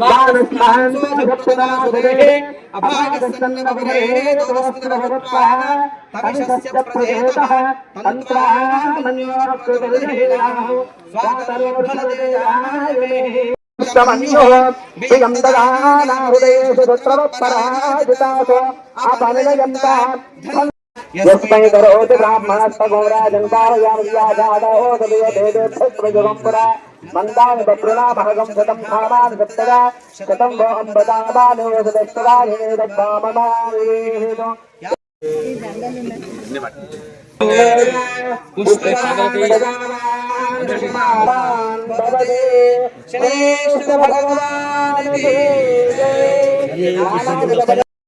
वागस्थान सुदक्षिणा सुदेहे अभागसन्न विरेहे दोस्ति भवत्पाः तविशस्य प्रदेतः तन्त्राः मन्योः प्रदेहेलाः स्वातर्भलदेयाः समन्यो वियं ददानाहृदयेषु तत्रवत्पराजितासु अपनिलयन्ता यस्मै మందాని భద్రులా మహగం శతం భామాన్ సప్తగా శతం వో అంబదామాను సప్తగా హేదబ్బామమాయేదో భగవాన్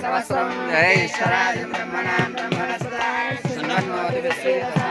సహస్రం జయేశ్వరాయ బ్రహ్మణా బ్రహ్మణ సదాయ సున్నం